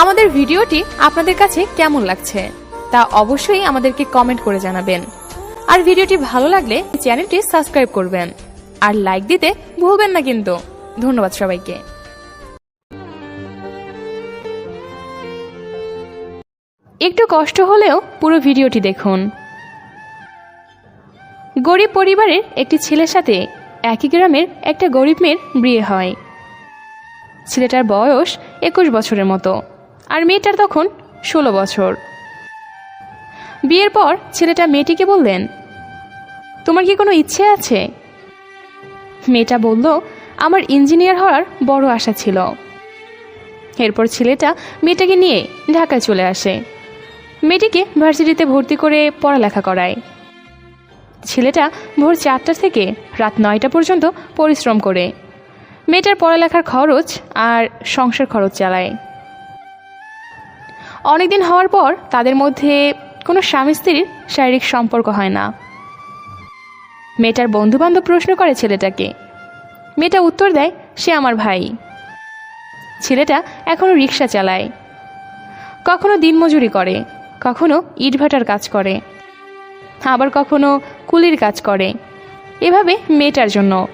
আমাদের ভিডিওটি আপনাদের কাছে কেমন লাগছে তা অবশ্যই আমাদেরকে কমেন্ট করে জানাবেন। আর ভিডিওটি ভালো লাগলে চ্যানেলটি সাবস্ক্রাইব করবেন। আর লাইক দিতে ভুলবেন না কিন্তু। ধন্যবাদ সবাইকে। একটু কষ্ট হলেও পুরো ভিডিওটি দেখুন। গরিব পরিবারের একটি ছেলের সাথে একই গ্রামের একটা গরিব মেয়ের বিয়ে হয়। ছেলেটার বয়স একুশ বছরের মতো। আর মেয়েটার তখন ষোলো বছর। বিয়ের পর ছেলেটা মেয়েটিকে বললেন, তোমার কি কোনো ইচ্ছে আছে? মেয়েটা বলল, আমার ইঞ্জিনিয়ার হওয়ার বড় আশা ছিল। এরপর ছেলেটা মেয়েটাকে নিয়ে ঢাকায় চলে আসে। মেয়েটিকে ভার্সিটিতে ভর্তি করে পড়ালেখা করায়। ছেলেটা ভোর চারটা থেকে রাত নয়টা পর্যন্ত পরিশ্রম করে। মেয়েটার পড়ালেখার খরচ আর সংসার খরচ চালায়। অনেকদিন হওয়ার পর তাদের মধ্যে কোনো স্বামী স্ত্রীর শারীরিক সম্পর্ক হয় না। মেয়েটার বন্ধুবান্ধব প্রশ্ন করে ছেলেটাকে। মেয়েটা উত্তর দেয়, সে আমার ভাই। ছেলেটা এখনও রিক্সা চালায়। কখনো দিনমজুরি করে, কখনো ইটভাটার কাজ করে, আবার কখনো কুলির কাজ করে। এভাবে মেয়েটার জন্য।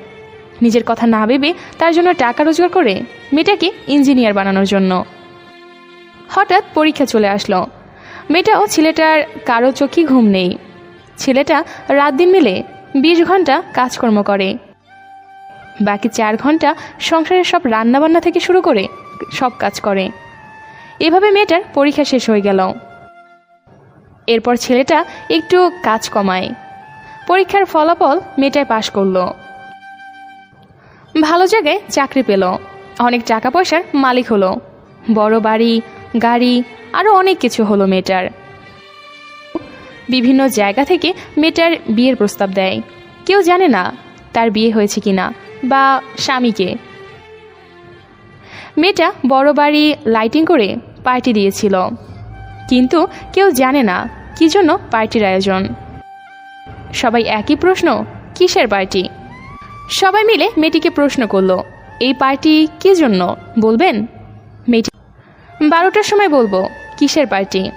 নিজের কথা না ভেবে তার জন্য টাকা রোজগার করে মেয়েটাকে ইঞ্জিনিয়ার বানানোর জন্য। হঠাৎ পরীক্ষা চলে আসলো। মেয়েটা ও ছেলেটার কারও চোখই ঘুম নেই। ছেলেটা রাত দিন মিলে বিশ ঘণ্টা কাজকর্ম করে। বাকি চার ঘণ্টা সংসারের সব রান্নাবান্না থেকে শুরু করে সব কাজ করে। এভাবে মেয়েটার পরীক্ষা শেষ হয়ে গেল। এরপর ছেলেটা একটু কাজ কমায়। পরীক্ষার ফলাফল মেয়েটায় পাশ করল। ভালো জায়গায় চাকরি পেল। অনেক টাকা পয়সার মালিক হলো। বড় বাড়ি গাড়ি আরও অনেক কিছু হলো মেয়েটার। বিভিন্ন জায়গা থেকে মেয়েটার বিয়ের প্রস্তাব দেয়। কেউ জানে না তার বিয়ে হয়েছে কিনা বা স্বামীকে। মেয়েটা বড় বাড়ি লাইটিং করে পার্টি দিয়েছিল। কিন্তু কেউ জানে না কি জন্য পার্টির আয়োজন। সবাই একই প্রশ্ন, কিসের পার্টি সবাই মিলে মেয়েটিকে প্রশ্ন করল, এই পার্টি কি জন্য? বলবেন? মেয়েটি বারোটার সময় বলব, কিসের পার্টি?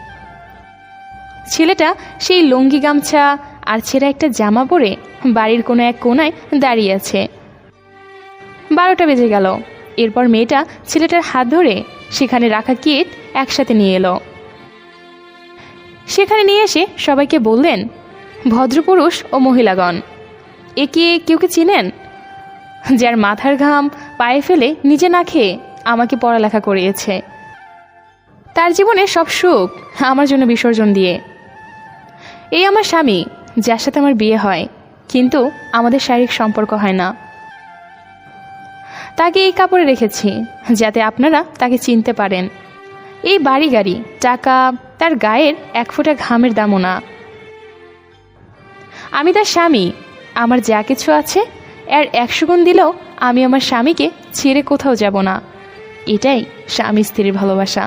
ছেলেটা সেই লুঙ্গি গামছা আর ছেঁড়া একটা জামা পরে বাড়ির কোনো এক কোনায় দাঁড়িয়ে আছে। বারোটা বেজে গেল। এরপর মেয়েটা ছেলেটার হাত ধরে সেখানে রাখা কিট একসাথে নিয়ে এলো। সেখানে নিয়ে এসে সবাইকে বললেন, ভদ্রপুরুষ ও মহিলাগণ, একে কেউ কি চিনেন? যার মাথার ঘাম পায়ে ফেলে নিজে না খেয়ে আমাকে পড়ালেখা করিয়েছে। তার জীবনে সব সুখ আমার জন্য বিসর্জন দিয়ে। এই আমার স্বামী, যার সাথে আমার বিয়ে হয়, কিন্তু আমাদের শারীরিক সম্পর্ক হয় না। তাকে এই কাপড়ে রেখেছি, যাতে আপনারা তাকে চিনতে পারেন। এই বাড়ি গাড়ি, টাকা, তার গায়ের এক ফোঁটা ঘামের দামও না। আমি তার স্বামী, আমার যা কিছু আছে, এর একশো গুণ দিলেও আমি আমার স্বামীকে ছেড়ে কোথাও যাব না। এটাই স্বামী স্ত্রীর ভালোবাসা।